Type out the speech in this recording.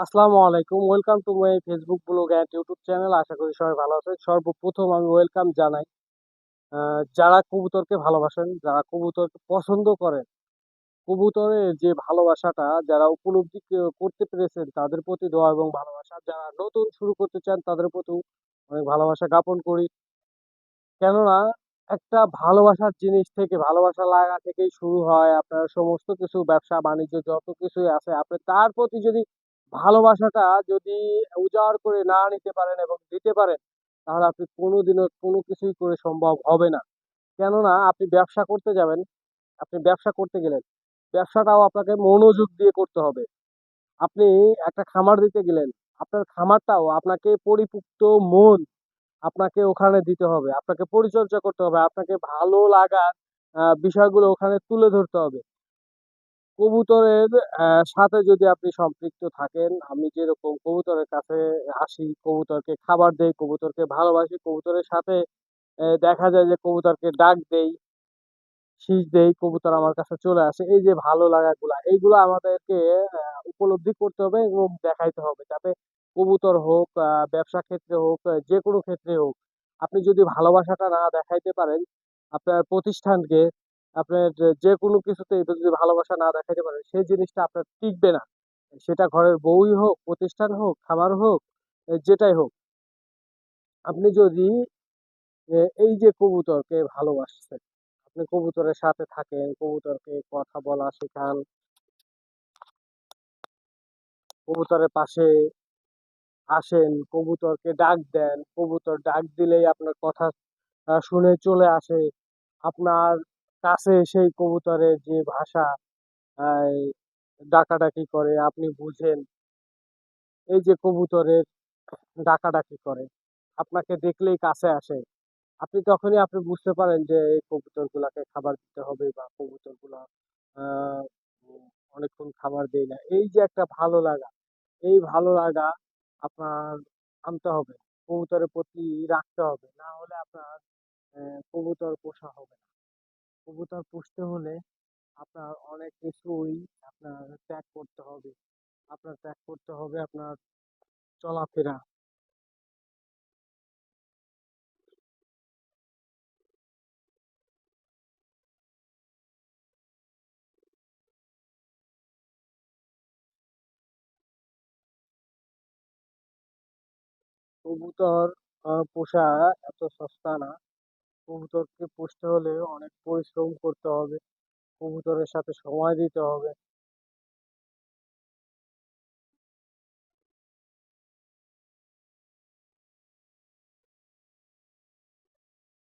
আসসালামু আলাইকুম। Welcome to my Facebook blog and YouTube channel আশা করি সবাই ভালো আছেন। সর্বপ্রথম আমি ওয়েলকাম জানাই। যারা কবুতরকে ভালোবাসেন, যারা কবুতরকে পছন্দ করেন কবুতরের যে ভালোবাসাটা যারা উপলব্ধি করতে পেরেছেন, তাদের প্রতি দোয়া এবং ভালোবাসা। যারা নতুন শুরু করতে চান, তাদের প্রতি অনেক ভালোবাসা জ্ঞাপন করি। কেননা, একটা ভালোবাসার জিনিস থেকে, ভালোবাসা লাগা থেকেই শুরু হয়। আপনার সমস্ত কিছু, ব্যবসা, বাণিজ্য, যত কিছুই আছে, আপনি তার প্রতি যদি ভালোবাসাটা যদি উজাড় করে না নিতে পারেন এবং দিতে পারেন, তাহলে আপনি কোনোদিনও কোনো কিছুই করে সম্ভব হবে না। কেননা, আপনি ব্যবসা করতে যাবেন, আপনি ব্যবসা করতে গেলেন, ব্যবসাটাও আপনাকে মনোযোগ দিয়ে করতে হবে। আপনি একটা খামার দিতে গেলেন, আপনার খামারটাও আপনাকে পরিপুক্ত মন আপনাকে ওখানে দিতে হবে, আপনাকে পরিচর্যা করতে হবে, আপনাকে ভালো লাগার বিষয়গুলো ওখানে তুলে ধরতে হবে। কবুতরের সাথে যদি আপনি সম্পৃক্ত থাকেন, আমি যেরকম কবুতরের কাছে আসি, কবুতরকে খাবার দেই, কবুতরকে ভালোবাসি, কবুতরের সাথে দেখা যায় যে কবুতরকে ডাক দেই, শীষ দেই, কবুতর আমার কাছে চলে আসে। এই যে ভালো লাগাগুলা, এইগুলো আমাদেরকে উপলব্ধি করতে হবে এবং দেখাইতে হবে যাতে কবুতর হোক ব্যবসা ক্ষেত্রে হোক যে কোনো ক্ষেত্রে হোক। আপনি যদি ভালোবাসাটা না দেখাইতে পারেন, আপনার প্রতিষ্ঠানকে আপনার যে- কোনো কিছুতে যদি ভালোবাসা না দেখাইতে পারেন সেই জিনিসটা আপনার টিকবে না। সেটা ঘরের বউই হোক, প্রতিষ্ঠান হোক খাবার হোক যেটাই হোক। আপনি যদি এই যে কবুতরকে ভালোবাসছেন, আপনি কবুতরের সাথে থাকেন, কবুতরকে কথা বলা শেখান, কবুতরের পাশে আসেন, কবুতরকে ডাক দেন, কবুতর ডাক দিলেই আপনার কথা শুনে চলে আসে, আপনার কাছে সেই কবুতরের যে ভাষা ডাকাডাকি করে, আপনি বুঝেন। এই যে কবুতরের ডাকাডাকি করে, আপনাকে দেখলেই কাছে আসে। আপনি তখনই আপনি বুঝতে পারেন যে এই কবুতরগুলাকে খাবার দিতে হবে বা কবুতরগুলা অনেকক্ষণ খাবার দেয় না। এই যে একটা ভালো লাগা, এই ভালো লাগা আপনার আনতে হবে। কবুতরের প্রতি রাখতে হবে। না হলে আপনার কবুতর পোষা হবে না। কবুতর পুষতে হলে আপনার অনেক কিছুই আপনার ত্যাগ করতে হবে। আপনার ত্যাগ করতে হবে আপনার চলাফেরা। কবুতর পোষা এত সস্তা না। কবুতরকে পুষতে হলে অনেক পরিশ্রম করতে হবে। কবুতরের সাথে সময় দিতে হবে।